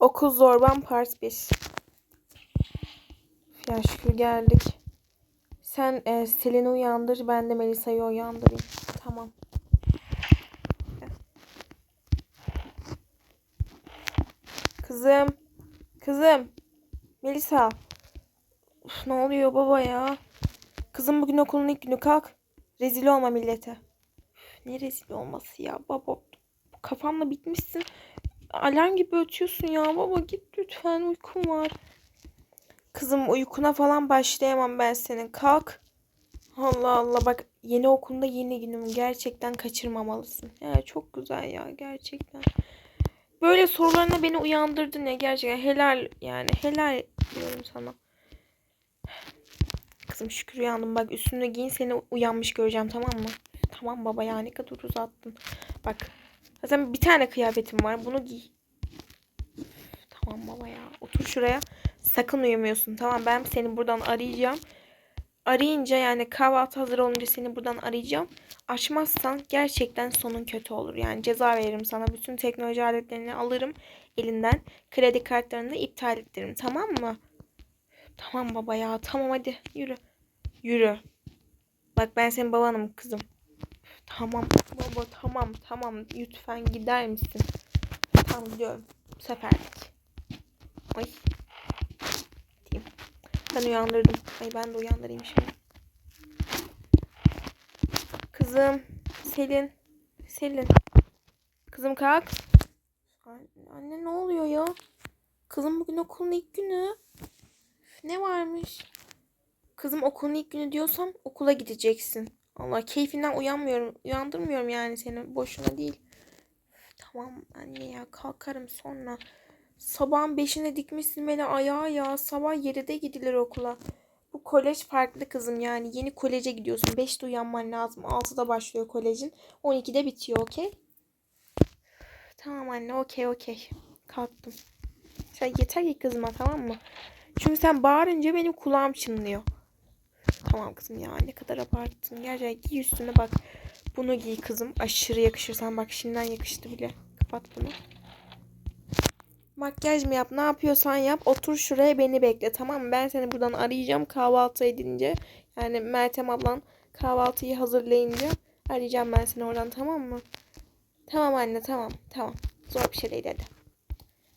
Okul Zorban Part 1. Ya şükür geldik. Sen e, Selin'i uyandır, ben de Melisa'yı uyandırayım. Tamam. Kızım. Kızım. Melisa. Uf, ne oluyor baba ya? Kızım bugün okulun ilk günü kalk. Rezil olma millete. Üf, ne rezil olması ya baba. Kafamla bitmişsin. Alarm gibi ötüyorsun ya baba git lütfen uykum var. Kızım uykuna falan başlayamam ben senin. Kalk. Allah Allah bak yeni okulda yeni günüm. Gerçekten kaçırmamalısın. Ya çok güzel ya gerçekten. Böyle sorularına beni uyandırdın ya gerçekten helal yani helal diyorum sana. Kızım şükür uyandım bak üstünü giyin seni uyanmış göreceğim tamam mı? Tamam baba ya ne kadar uzattın. Bak zaten bir tane kıyafetim var bunu giy. Tamam baba ya otur şuraya. Sakın uyumuyorsun tamam ben seni buradan arayacağım. Arayınca yani kahvaltı hazır olunca seni buradan arayacağım. Açmazsan gerçekten sonun kötü olur. Yani ceza veririm sana. Bütün teknoloji aletlerini alırım elinden. Kredi kartlarını da iptal ettiririm. Tamam mı? Tamam baba ya. Tamam hadi yürü. Yürü. Bak ben senin babanım kızım. Tamam baba tamam tamam. Lütfen gider misin? Tamam gidiyorum. Bu seferlik. Ay. Diyeyim. Ben uyandırdım. Ay ben de uyandırayım şimdi. Kızım. Selin. Selin. Kızım kalk. Anne, ne oluyor ya? Kızım bugün okulun ilk günü. Ne varmış? Kızım okulun ilk günü diyorsam okula gideceksin. Allah keyfinden uyanmıyorum. Uyandırmıyorum yani seni. Boşuna değil. Tamam anne ya kalkarım sonra. Sabahın beşine dikmişsin beni ayağa ya. Sabah 7'de gidilir okula. Bu kolej farklı kızım yani. Yeni koleje gidiyorsun. 5'te uyanman lazım. 6'da başlıyor kolejin. 12'de bitiyor okey? Tamam anne okey okey. Kalktım. Sen yeter ki kızma tamam mı? Çünkü sen bağırınca benim kulağım çınlıyor. Tamam kızım ya ne kadar abarttın. Gerçekten giy üstüne bak. Bunu giy kızım. Aşırı yakışır. Sen bak şimdiden yakıştı bile. Kapat bunu. Makyaj mı yap ne yapıyorsan yap otur şuraya beni bekle tamam mı? Ben seni buradan arayacağım kahvaltı edince yani Meltem ablan kahvaltıyı hazırlayınca arayacağım ben seni oradan tamam mı? Tamam anne tamam tamam zor bir şey değil hadi.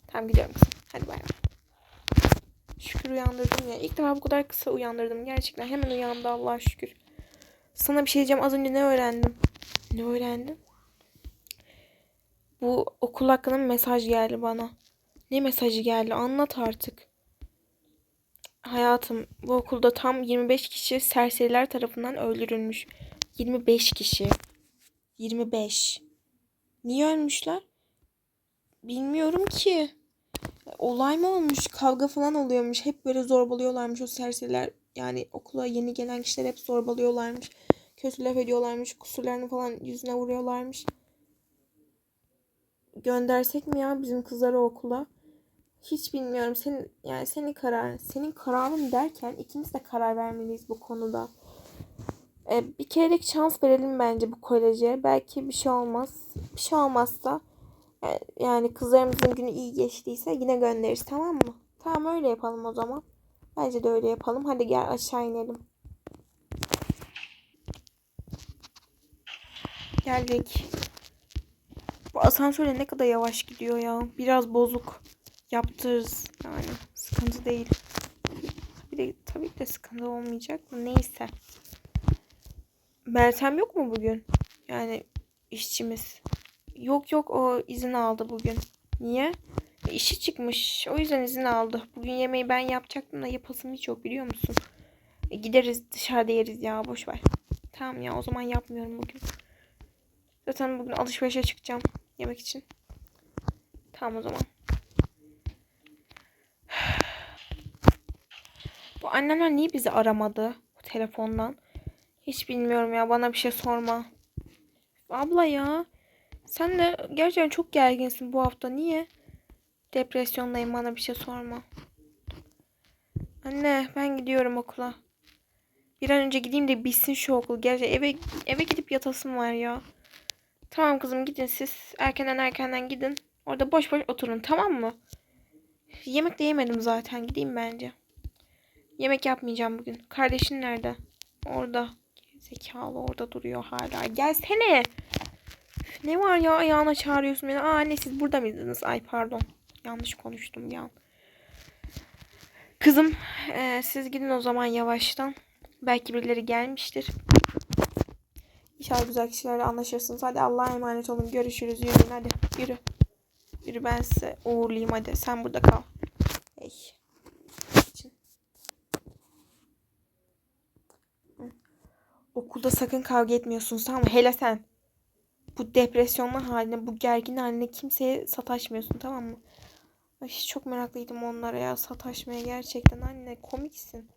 Tamam gidiyorum kızım hadi bay bay. Şükür uyandırdım ya ilk defa bu kadar kısa uyandırdım gerçekten hemen uyandı Allah'a şükür. Sana bir şey diyeceğim az önce ne öğrendim? Ne öğrendim? Bu okul hakkında mesaj geldi bana. Ne mesajı geldi? Anlat artık. Hayatım, bu okulda tam 25 kişi serseriler tarafından öldürülmüş. 25 kişi. 25. Niye ölmüşler? Bilmiyorum ki. Olay mı olmuş? Kavga falan oluyormuş. Hep böyle zorbalıyorlarmış o serseriler. Yani okula yeni gelen kişiler hep zorbalıyorlarmış. Kötü laf ediyorlarmış. Kusurlarını falan yüzüne vuruyorlarmış. Göndersek mi ya bizim kızları okula? Hiç bilmiyorum. Senin yani senin kararın. Senin kararın derken ikimiz de karar vermeliyiz bu konuda. Ee, bir kerelik şans verelim bence bu koleje. Belki bir şey olmaz. Bir şey olmazsa yani kızlarımızın günü iyi geçtiyse yine göndeririz tamam mı? Tamam öyle yapalım o zaman. Bence de öyle yapalım. Hadi gel aşağı inelim. Geldik. Bu asansöre ne kadar yavaş gidiyor ya. Biraz bozuk. Yaptırırız. Yani sıkıntı değil. Bir de tabii ki de sıkıntı olmayacak mı? Neyse. Meltem yok mu bugün? Yani işçimiz. Yok yok o izin aldı bugün. Niye? E, İşi çıkmış. O yüzden izin aldı. Bugün yemeği ben yapacaktım da yapasım hiç yok biliyor musun? E, gideriz dışarıda yeriz ya boş ver. Tamam ya o zaman yapmıyorum bugün. Zaten bugün alışverişe çıkacağım yemek için. Tamam o zaman. Bu annemler niye bizi aramadı bu telefondan? Hiç bilmiyorum ya bana bir şey sorma. Abla ya sen de gerçekten çok gerginsin bu hafta. Niye? Depresyondayım bana bir şey sorma. Anne ben gidiyorum okula. Bir an önce gideyim de bitsin şu okul. Gerçekten eve eve gidip yatasım var ya. Tamam kızım gidin siz. Erkenden erkenden gidin. Orada boş boş oturun tamam mı? Yemek de yemedim zaten. Gideyim bence. Yemek yapmayacağım bugün. Kardeşin nerede? Orada. Zekalı orada duruyor hala. Gelsene. Ne var ya ayağına çağırıyorsun beni. Aa anne siz burada mıydınız? Ay pardon. Yanlış konuştum bir. Kızım eee, siz gidin o zaman yavaştan. Belki birileri gelmiştir. İnşallah güzel kişilerle anlaşırsınız. Hadi Allah'a emanet olun. Görüşürüz. Yürüyün hadi. Yürü. Yürü ben size uğurlayayım hadi. Sen burada kal. Hey. Okulda sakın kavga etmiyorsunuz tamam mı? Hele sen. Bu depresyonlu haline, bu gergin haline kimseye sataşmıyorsun tamam mı? Ay çok meraklıydım onlara ya sataşmaya gerçekten. Anne komiksin.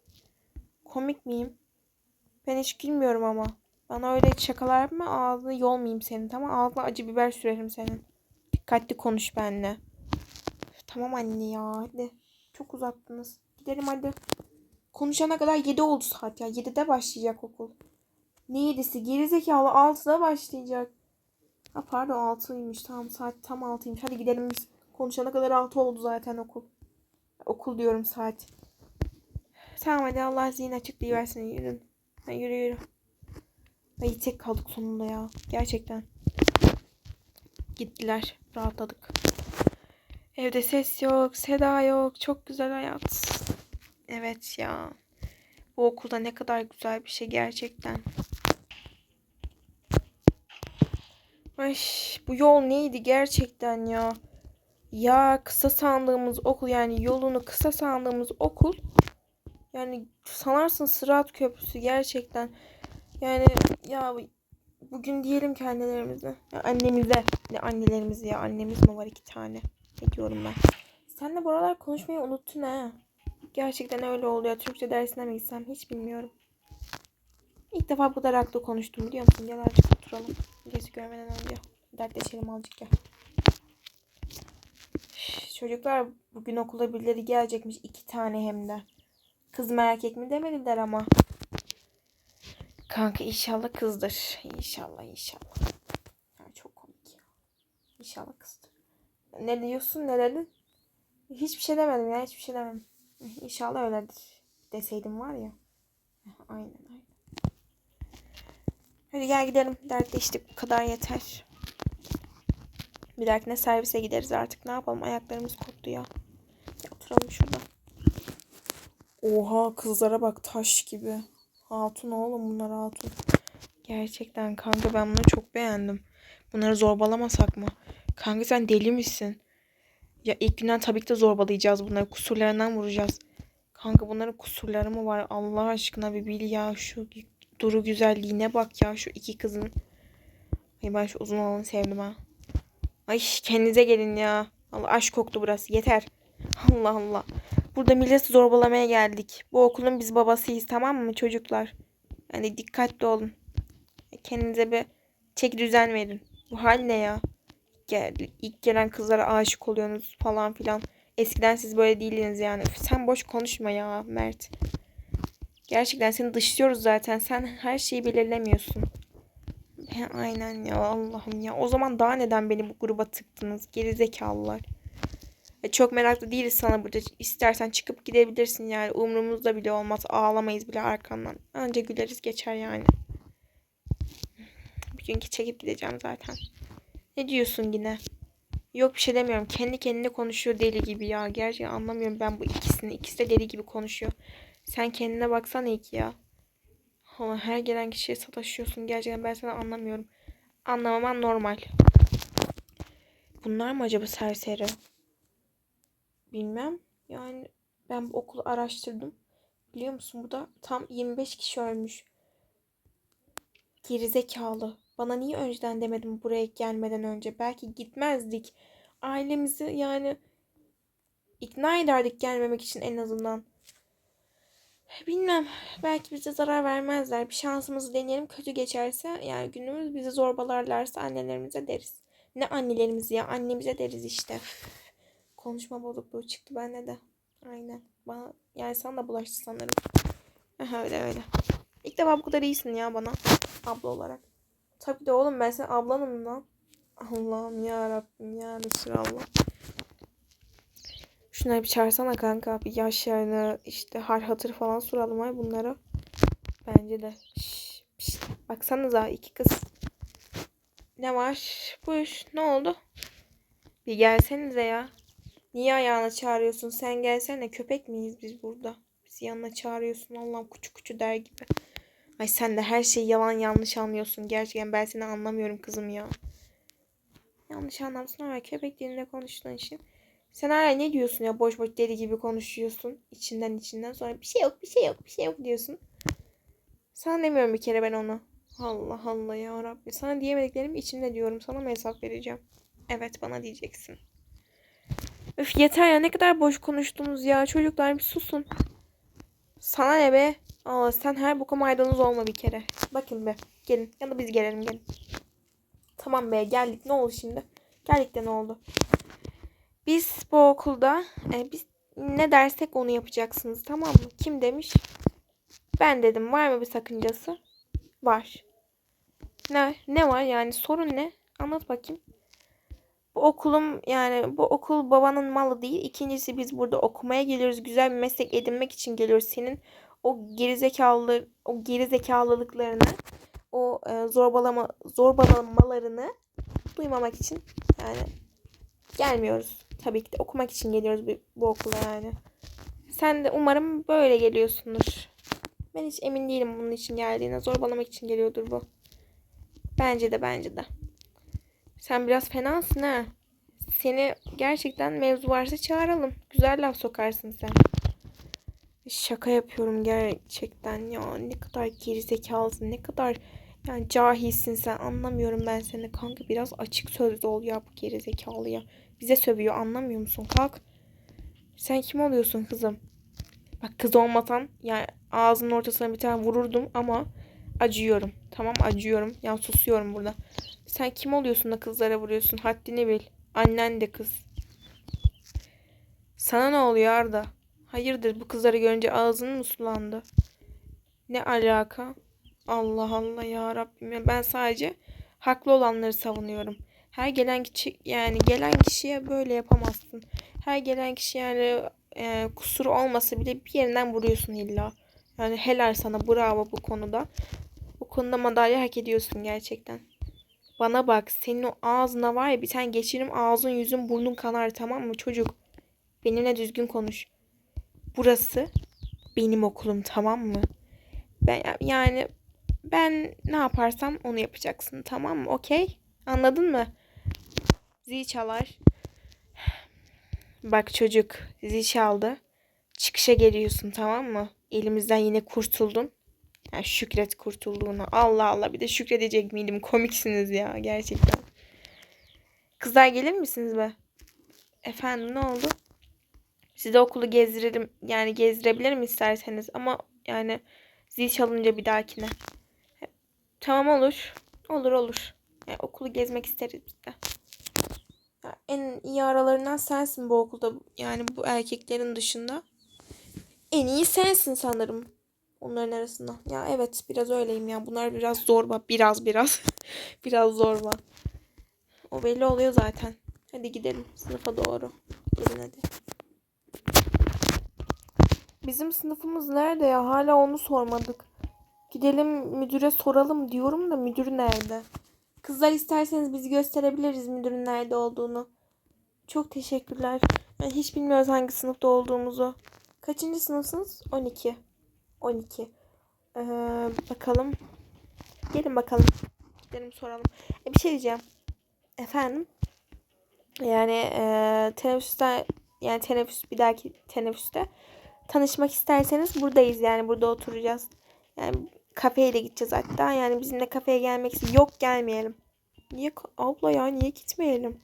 Komik miyim? Ben hiç gülmüyorum ama. Bana öyle şakalar yapma ağzını yolmayayım senin tamam Ağzına acı biber sürerim senin. Dikkatli konuş benimle. Tamam anne ya hadi. Çok uzattınız. Gidelim hadi. Konuşana kadar 7 oldu saat ya. 7'de başlayacak okul. Ne 7'si? Gerizekalı 6'da başlayacak. Ha pardon 6'ymış. Tamam saat tam 6'ymış. Hadi gidelim biz. Konuşana kadar 6 oldu zaten okul. Okul diyorum saat. Tamam hadi Allah zihin açıklayıversin. Yürün. Ha, yürü yürü. Ay tek kaldık sonunda ya. Gerçekten. Gittiler. Rahatladık. Evde ses yok, seda yok. Çok güzel hayat. Evet ya. Bu okulda ne kadar güzel bir şey gerçekten. Ay, bu yol neydi gerçekten ya? Ya kısa sandığımız okul yani yolunu kısa sandığımız okul yani sanarsın Sırat Köprüsü gerçekten. Yani ya bugün diyelim ki annelerimize, ya annemize, ne annelerimiz ya annemiz mi var iki tane? Ne diyorum ben? Sen de buralar konuşmayı unuttun ha. Gerçekten öyle oluyor. Türkçe dersine mi gitsem hiç bilmiyorum. İlk defa bu kadar haklı konuştum biliyor musun? Gel azıcık oturalım. Gezi görmeden önce. Dertleşelim azıcık gel. Çocuklar bugün okula birileri gelecekmiş. iki tane hem de. Kız mı erkek mi demediler ama. Kanka inşallah kızdır. İnşallah inşallah. Ya çok komik ya. İnşallah kızdır. Ne diyorsun ne dedin? Hiçbir şey demedim ya hiçbir şey demedim. İnşallah öyledir. Deseydim var ya. Aynen. Hadi gel gidelim. Dertleştik bu kadar yeter. Bir dahakine servise gideriz artık. Ne yapalım ayaklarımız koptu ya. ya oturalım şurada. Oha kızlara bak taş gibi. Hatun oğlum bunlar hatun. Gerçekten kanka ben bunları çok beğendim. Bunları zorbalamasak mı? Kanka sen deli misin? Ya ilk günden tabii ki de zorbalayacağız bunları. Kusurlarından vuracağız. Kanka bunların kusurları mı var? Allah aşkına bir bil ya. Şu duru güzelliğine bak ya. Şu iki kızın. Ay ben şu uzun olanı sevdim ha. Ay kendinize gelin ya. Allah aşk koktu burası. Yeter. Allah Allah. Burada milleti zorbalamaya geldik. Bu okulun biz babasıyız tamam mı çocuklar? Yani dikkatli olun. Kendinize bir çek düzen verin. Bu hal ne ya? Gel, ilk gelen kızlara aşık oluyorsunuz falan filan. Eskiden siz böyle değildiniz yani. Sen boş konuşma ya Mert. Gerçekten seni dışlıyoruz zaten. Sen her şeyi belirlemiyorsun. He, aynen ya Allah'ım ya. O zaman daha neden beni bu gruba tıktınız? Gerizekalılar. E, çok meraklı değiliz sana burada. İstersen çıkıp gidebilirsin yani. Umrumuzda bile olmaz. Ağlamayız bile arkandan. Anca güleriz geçer yani. Bir günkü çekip gideceğim zaten. Ne diyorsun yine? Yok bir şey demiyorum. Kendi kendine konuşuyor deli gibi ya. Gerçekten anlamıyorum ben bu ikisini. İkisi de deli gibi konuşuyor. Sen kendine baksana ilk ya. Allah her gelen kişiye sataşıyorsun. Gerçekten ben sana anlamıyorum. Anlamaman normal. Bunlar mı acaba serseri? Bilmem. Yani ben bu okulu araştırdım. Biliyor musun bu da tam 25 kişi ölmüş. Gerizekalı. Bana niye önceden demedim buraya gelmeden önce? Belki gitmezdik. Ailemizi yani ikna ederdik gelmemek için en azından. Bilmem. Belki bize zarar vermezler. Bir şansımızı deneyelim. Kötü geçerse yani günümüz bizi zorbalarlarsa annelerimize deriz. Ne annelerimiz ya annemize deriz işte. Konuşma bozukluğu çıktı bende de. Aynen. Bana, yani sana da bulaştı sanırım. Öyle öyle. İlk defa bu kadar iyisin ya bana. Abla olarak. Tabii de oğlum ben senin ablanım lan. Allah'ım ya Rabbim ya Resulallah. Şu Şunları bir çağırsana kanka. Bir yaşlarını işte hal hatır falan soralım ay bunlara. Bence de. Şş, şş. Baksanıza iki kız. Ne var? Buyur. Ne oldu? Bir gelsenize ya. Niye ayağına çağırıyorsun? Sen gelsene. Köpek miyiz biz burada? Bizi yanına çağırıyorsun. Allah'ım kuçu kuçu der gibi. Ay sen de her şeyi yalan yanlış anlıyorsun. Gerçekten ben seni anlamıyorum kızım ya. Yanlış anlamışsın ama köpek dilinde konuştuğun için. Sen hala ne diyorsun ya boş boş deli gibi konuşuyorsun. içinden içinden sonra bir şey yok bir şey yok bir şey yok diyorsun. Sana demiyorum bir kere ben onu. Allah Allah ya Rabbi. Sana diyemediklerimi içimde diyorum. Sana mı hesap vereceğim? Evet bana diyeceksin. Öf yeter ya ne kadar boş konuştunuz ya. Çocuklar bir susun. Sana ne be? Aa, sen her boka maydanoz olma bir kere. Bakın be. Gelin. Ya da biz gelelim gelin. Tamam be geldik. Ne oldu şimdi? Geldik de ne oldu? Biz bu okulda e, biz ne dersek onu yapacaksınız tamam mı? Kim demiş? Ben dedim. Var mı bir sakıncası? Var. Ne ne var yani sorun ne? Anlat bakayım. Bu okulum yani bu okul babanın malı değil. İkincisi biz burada okumaya geliyoruz. Güzel bir meslek edinmek için geliyoruz. Senin o gerizekalı o gerizekalılıklarını o e, zorbalama zorbalamalarını duymamak için yani gelmiyoruz. Tabii ki de okumak için geliyoruz bu, bu okula yani. Sen de umarım böyle geliyorsundur. Ben hiç emin değilim bunun için geldiğine. Zorbalamak için geliyordur bu. Bence de bence de. Sen biraz fenasın ha. Seni gerçekten mevzu varsa çağıralım. Güzel laf sokarsın sen. Şaka yapıyorum gerçekten ya. Ne kadar gerizekalısın. Ne kadar yani cahilsin sen. Anlamıyorum ben seni. Kanka biraz açık sözlü ol ya bu gerizekalı ya. Bize sövüyor anlamıyor musun? Kalk. Sen kim oluyorsun kızım? Bak kız olmasan yani ağzının ortasına bir tane vururdum ama acıyorum. Tamam acıyorum. Yani susuyorum burada. Sen kim oluyorsun da kızlara vuruyorsun? Haddini bil. Annen de kız. Sana ne oluyor Arda? Hayırdır bu kızları görünce ağzın mı sulandı? Ne alaka? Allah Allah ya Rabbim. Ben sadece haklı olanları savunuyorum. Her gelen kişi yani gelen kişiye böyle yapamazsın. Her gelen kişi yani e, kusuru olmasa bile bir yerinden vuruyorsun illa. Yani helal sana bravo bu konuda. Bu konuda madalya hak ediyorsun gerçekten. Bana bak senin o ağzına var ya bir tane geçirim ağzın yüzün burnun kanar tamam mı çocuk? Benimle düzgün konuş. Burası benim okulum tamam mı? Ben yani ben ne yaparsam onu yapacaksın tamam mı? Okey? Anladın mı? Zil çalar. Bak çocuk zil çaldı. Çıkışa geliyorsun tamam mı? Elimizden yine kurtuldun. Yani şükret kurtulduğuna. Allah Allah bir de şükredecek miydim? Komiksiniz ya gerçekten. Kızlar gelir misiniz be? Efendim ne oldu? Size okulu gezdirelim. Yani gezdirebilirim isterseniz. Ama yani zil çalınca bir dahakine. Tamam olur. Olur olur. Yani okulu gezmek isteriz biz de. En iyi aralarından sensin bu okulda. Yani bu erkeklerin dışında. En iyi sensin sanırım. Onların arasında. Ya evet biraz öyleyim ya. Bunlar biraz zorba. Biraz biraz. biraz zorba. O belli oluyor zaten. Hadi gidelim sınıfa doğru. Gelin hadi. Bizim sınıfımız nerede ya? Hala onu sormadık. Gidelim müdüre soralım diyorum da müdür nerede? Kızlar isterseniz bizi gösterebiliriz müdürün nerede olduğunu. Çok teşekkürler. Yani hiç bilmiyoruz hangi sınıfta olduğumuzu. Kaçıncı sınıfsınız? 12. 12. Ee, bakalım. Gelin bakalım. Gidelim soralım. E, bir şey diyeceğim. Efendim? Yani e, teneffüste yani teneffüs bir dahaki teneffüste tanışmak isterseniz buradayız yani burada oturacağız. Yani kafeye de gideceğiz hatta. Yani bizimle kafeye gelmek. Yok gelmeyelim. Niye abla ya niye gitmeyelim?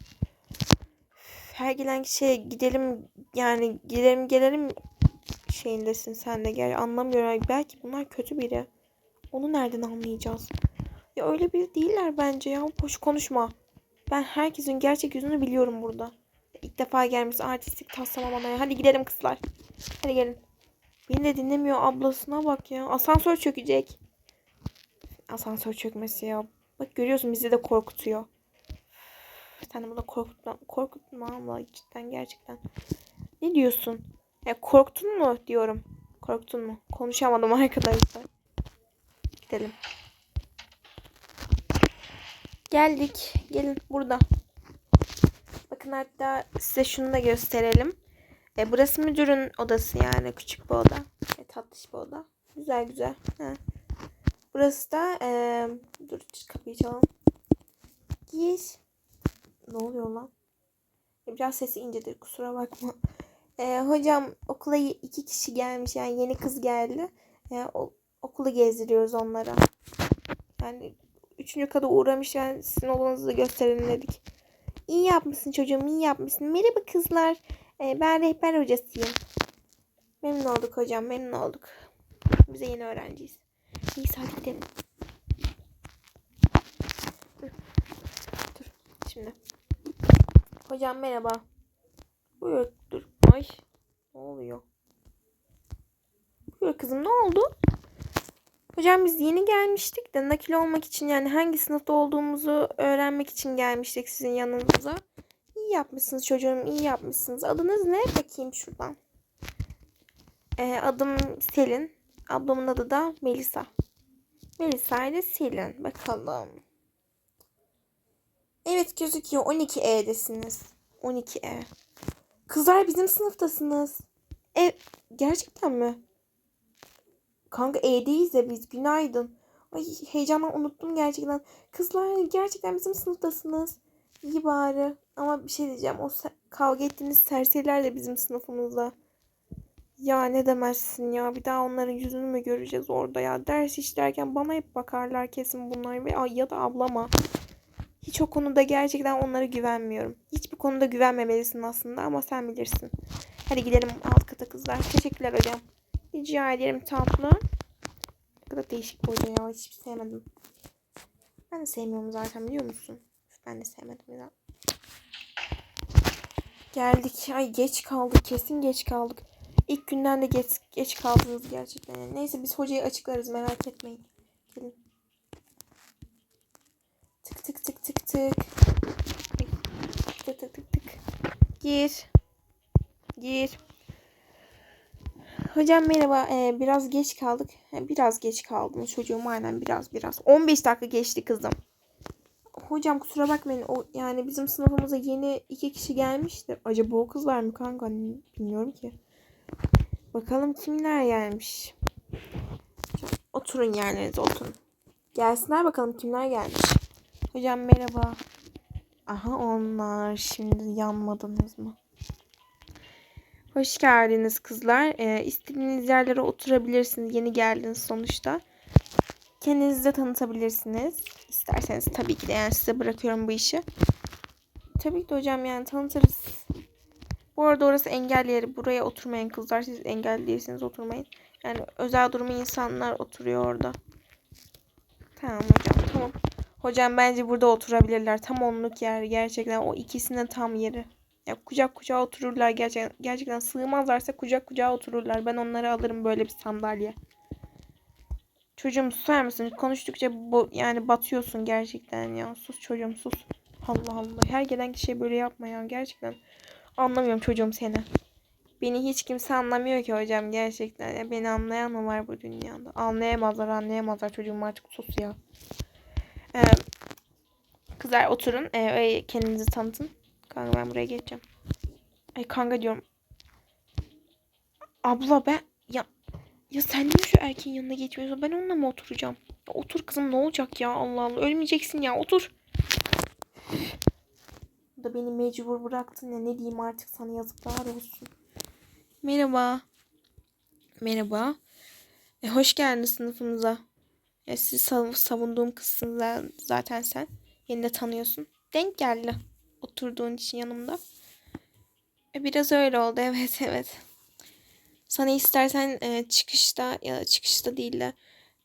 Her gelen kişiye gidelim yani gidelim gelelim şeyindesin sen de gel. Anlamıyorum. Belki bunlar kötü biri. Onu nereden anlayacağız? Ya öyle biri değiller bence ya. Boş konuşma. Ben herkesin gerçek yüzünü biliyorum burada. İlk defa gelmiş artistik taslama bana ya. Hadi gidelim kızlar. Hadi gelin. Beni de dinlemiyor ablasına bak ya. Asansör çökecek. Asansör çökmesi ya. Bak görüyorsun bizi de korkutuyor. Sen bunu korkutma, korkutma abla cidden gerçekten. Ne diyorsun? Ya korktun mu diyorum. Korktun mu? Konuşamadım arkadaşlar. Gidelim. Geldik. Gelin burada. Bakın hatta size şunu da gösterelim. E, burası müdürün odası yani küçük bir oda. E, tatlış bir oda. Güzel güzel. Ha. Burası da e, dur kapıyı çalalım. Gir. Ne oluyor lan? E, biraz sesi incedir kusura bakma. E, hocam okula iki kişi gelmiş yani yeni kız geldi. E, o, okulu gezdiriyoruz onlara. Yani üçüncü kata uğramış yani sizin olanınızı da gösterelim dedik. İyi yapmışsın çocuğum iyi yapmışsın. Merhaba kızlar. E, ben rehber hocasıyım. Memnun olduk hocam memnun olduk. Bize yeni öğrenciyiz. Neyse hadi gidelim. Dur. Şimdi. Hocam merhaba. Buyur dur. Ay. Ne oluyor? Buyur kızım ne oldu? Hocam biz yeni gelmiştik de nakil olmak için yani hangi sınıfta olduğumuzu öğrenmek için gelmiştik sizin yanınıza. İyi yapmışsınız çocuğum iyi yapmışsınız. Adınız ne? Bakayım şuradan. Ee, adım Selin. Ablamın adı da Melisa. Melisa ile Selin. Bakalım. Evet gözüküyor. 12E'desiniz. 12E. Kızlar bizim sınıftasınız. E gerçekten mi? Kanka E'deyiz ya biz. Günaydın. Ay heyecandan unuttum gerçekten. Kızlar gerçekten bizim sınıftasınız. İyi bari. Ama bir şey diyeceğim. O kavga ettiğiniz serseriler de bizim sınıfımızda. Ya ne demezsin ya. Bir daha onların yüzünü mü göreceğiz orada ya. Ders işlerken bana hep bakarlar kesin bunlar. Ve ay ya da ablama. Hiç o konuda gerçekten onlara güvenmiyorum. Hiçbir konuda güvenmemelisin aslında ama sen bilirsin. Hadi gidelim alt kata kızlar. Teşekkürler hocam. Rica ederim tatlı. Ne kadar değişik bir hoca ya. Hiç sevmedim. Ben de sevmiyorum zaten biliyor musun? Ben de sevmedim ya. Geldik. Ay geç kaldık. Kesin geç kaldık. İlk günden de geç, geç kaldınız gerçekten. Neyse biz hocayı açıklarız merak etmeyin. Gelin. Tık tık tık tık tık. Tık tık tık. Gir. Gir. Hocam merhaba. Ee, biraz geç kaldık. Biraz geç kaldım. Çocuğum aynen biraz biraz. 15 dakika geçti kızım. Hocam kusura bakmayın. O yani bizim sınıfımıza yeni iki kişi gelmişti. Acaba o kızlar mı kanka? Bilmiyorum ki. Bakalım kimler gelmiş. Oturun yerlerinize oturun. Gelsinler bakalım kimler gelmiş. Hocam merhaba. Aha onlar. Şimdi yanmadınız mı? Hoş geldiniz kızlar. Ee, istediğiniz yerlere oturabilirsiniz. Yeni geldiniz sonuçta. Kendinizi de tanıtabilirsiniz. İsterseniz tabii ki de yani size bırakıyorum bu işi. Tabii ki de hocam yani tanıtırız. Bu arada orası engelli yeri. Buraya oturmayın kızlar. Siz engelli değilsiniz oturmayın. Yani özel durumu insanlar oturuyor orada. Tamam hocam tamam. Hocam bence burada oturabilirler. Tam onluk yer. Gerçekten o ikisinin tam yeri. Ya kucak kucağa otururlar gerçekten. Gerçekten sığmazlarsa kucak kucağa otururlar. Ben onları alırım böyle bir sandalye. Çocuğum susar mısın? Konuştukça bu yani batıyorsun gerçekten ya. Sus çocuğum sus. Allah Allah. Her gelen kişiye böyle yapma ya. Gerçekten anlamıyorum çocuğum seni. Beni hiç kimse anlamıyor ki hocam gerçekten. Ya beni anlayan mı var bu dünyada? Anlayamazlar anlayamazlar çocuğum artık sus ya. Ee, kızlar oturun. Ee, kendinizi tanıtın. Kanka ben buraya geçeceğim. Ay kanka diyorum. Abla ben ya ya sen niye şu erkeğin yanına geçmiyorsun? Ben onunla mı oturacağım? Ya otur kızım ne olacak ya Allah Allah. Ölmeyeceksin ya otur. Bu da beni mecbur bıraktın ya ne diyeyim artık sana yazıklar olsun. Merhaba. Merhaba. E, hoş geldin sınıfımıza. E, sizi sav- savunduğum kızsın za- zaten sen. Yeni de tanıyorsun. Denk geldi. Oturduğun için yanımda. E, biraz öyle oldu evet evet. Sana istersen e, çıkışta ya çıkışta değil de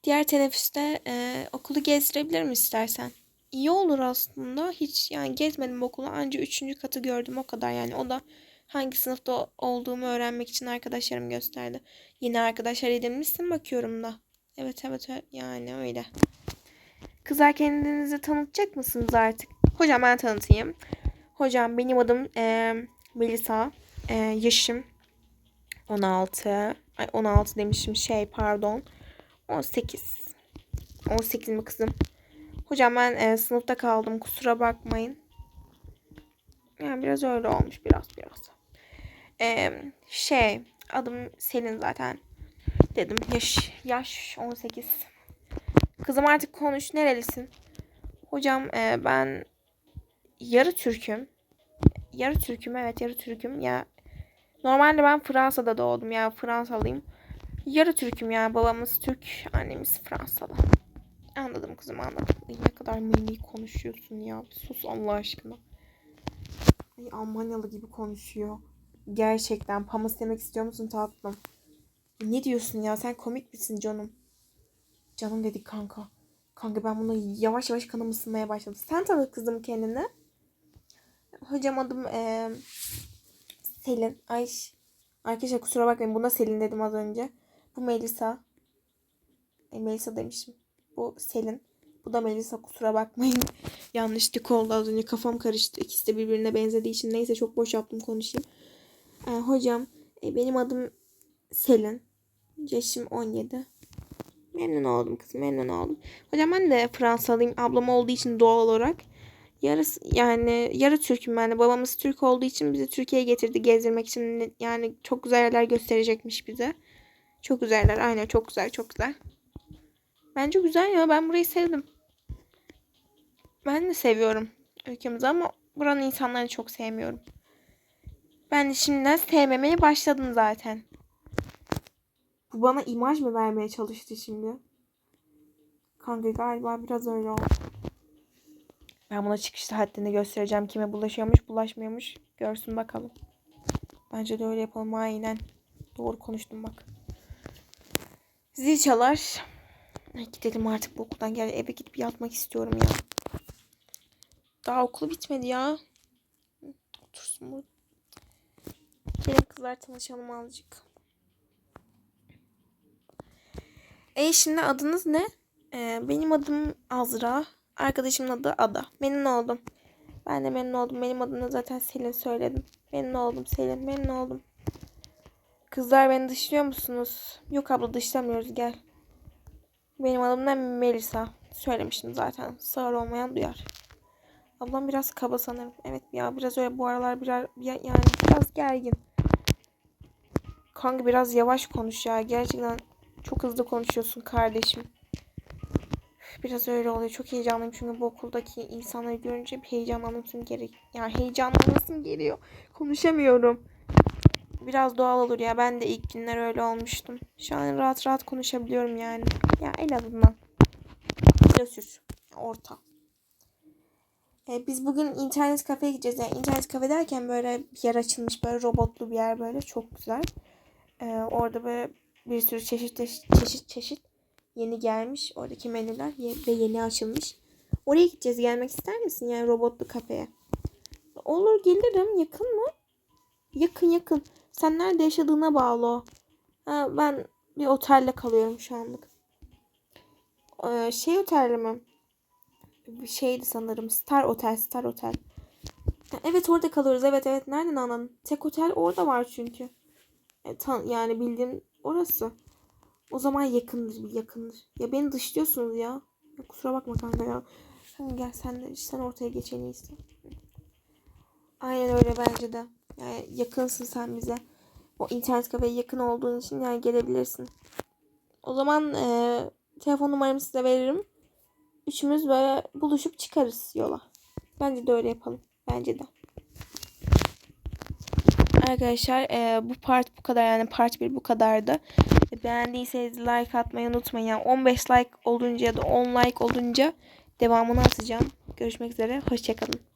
diğer teneffüste e, okulu gezdirebilirim istersen. İyi olur aslında. Hiç yani gezmedim okulu. Anca üçüncü katı gördüm o kadar yani. O da hangi sınıfta olduğumu öğrenmek için arkadaşlarım gösterdi. Yeni arkadaşlar edinmişsin bakıyorum da. Evet evet yani öyle. Kızlar kendinizi tanıtacak mısınız artık? Hocam ben tanıtayım. Hocam benim adım eee, Melisa. Ee, yaşım 16. Ay 16 demişim şey pardon. 18. 18 mi kızım? Hocam ben e, sınıfta kaldım kusura bakmayın. Yani biraz öyle olmuş biraz biraz. Ee, şey adım Selin zaten. Dedim yaş yaş 18. Kızım artık konuş nerelisin? Hocam e, ben yarı Türk'üm. Yarı Türk'üm evet yarı Türk'üm. Ya normalde ben Fransa'da doğdum ya Fransalıyım. Yarı Türk'üm ya babamız Türk, annemiz Fransalı. Anladım kızım anladım. Ne kadar milli konuşuyorsun ya. Bir sus Allah aşkına. Ay, Almanyalı gibi konuşuyor. Gerçekten pamas demek istiyor musun tatlım? Ne diyorsun ya sen komik misin canım? Canım dedik kanka. Kanka ben bunu yavaş yavaş kanım ısınmaya başladı. Sen tanı kızım kendini. Hocam adım eee, Selin. Ay arkadaşlar kusura bakmayın buna Selin dedim az önce. Bu Melisa. E, Melisa demişim. Bu Selin. Bu da Melisa kusura bakmayın. Yanlışlık oldu az önce kafam karıştı. İkisi de birbirine benzediği için neyse çok boş yaptım konuşayım. E, hocam e, benim adım Selin. Yaşım 17. Memnun oldum kızım memnun oldum. Hocam ben de Fransalıyım. Ablam olduğu için doğal olarak. Yarısı yani yarı Türk'üm ben de. Babamız Türk olduğu için bizi Türkiye'ye getirdi gezdirmek için. Yani çok güzel yerler gösterecekmiş bize. Çok güzeller. Aynen çok güzel çok güzel. Bence güzel ya. Ben burayı sevdim. Ben de seviyorum ülkemizi ama buranın insanlarını çok sevmiyorum. Ben de şimdiden sevmemeye başladım zaten. Bu bana imaj mı vermeye çalıştı şimdi? Kanka galiba biraz öyle oldu. Ben buna çıkışta haddini göstereceğim. Kime bulaşıyormuş, bulaşmıyormuş. Görsün bakalım. Bence de öyle yapalım. Aynen. Doğru konuştum bak. Zil çalar. Gidelim artık bu okuldan. Gel eve gidip yatmak istiyorum ya. Daha okul bitmedi ya. Otursun burada. Gelin kızlar tanışalım azıcık. E şimdi adınız ne? Ee, benim adım Azra. Arkadaşımın adı Ada. Memnun oldum. Ben de memnun oldum. Benim adım da zaten Selin söyledim. Memnun oldum Selin. Memnun oldum. Kızlar beni dışlıyor musunuz? Yok abla dışlamıyoruz gel. Benim adım da Melisa. Söylemiştim zaten. Sağır olmayan duyar. Ablam biraz kaba sanırım. Evet ya biraz öyle bu aralar biraz ya- yani biraz gergin. Kanka biraz yavaş konuş ya. Gerçekten çok hızlı konuşuyorsun kardeşim. Biraz öyle oluyor. Çok heyecanlıyım çünkü bu okuldaki insanları görünce bir heyecanlanmasım gerek. Yani heyecanlanmasım geliyor. Konuşamıyorum. Biraz doğal olur ya. Ben de ilk günler öyle olmuştum. Şu an rahat rahat konuşabiliyorum yani. Ya en azından. Klasür. Orta. E, biz bugün internet kafeye gideceğiz. Yani internet kafe derken böyle bir yer açılmış. Böyle robotlu bir yer böyle. Çok güzel. E, orada böyle bir sürü çeşit çeşit çeşit yeni gelmiş. Oradaki menüler ve yeni açılmış. Oraya gideceğiz. Gelmek ister misin? Yani robotlu kafeye. Olur gelirim. Yakın mı? Yakın yakın. Sen nerede yaşadığına bağlı o. Ha, ben bir otelde kalıyorum şu anlık. Ee, şey otelde mi? Bir şeydi sanırım. Star Otel, Star Otel. Evet orada kalıyoruz. Evet evet. Nereden anladın? Tek otel orada var çünkü. E, tan- yani bildiğim orası. O zaman yakındır bir yakındır. Ya beni dışlıyorsunuz ya. ya kusura bakma kanka ya. Sen gel sen sen ortaya geç en iyisi. Aynen öyle bence de. Yani yakınsın sen bize. O internet kafeye yakın olduğun için yani gelebilirsin. O zaman e, telefon numaramı size veririm. Üçümüz böyle buluşup çıkarız yola. Bence de öyle yapalım. Bence de. Arkadaşlar e, bu part bu kadar yani part 1 bu kadardı. E, beğendiyseniz like atmayı unutmayın. Yani 15 like olunca ya da 10 like olunca devamını atacağım. Görüşmek üzere. Hoşçakalın.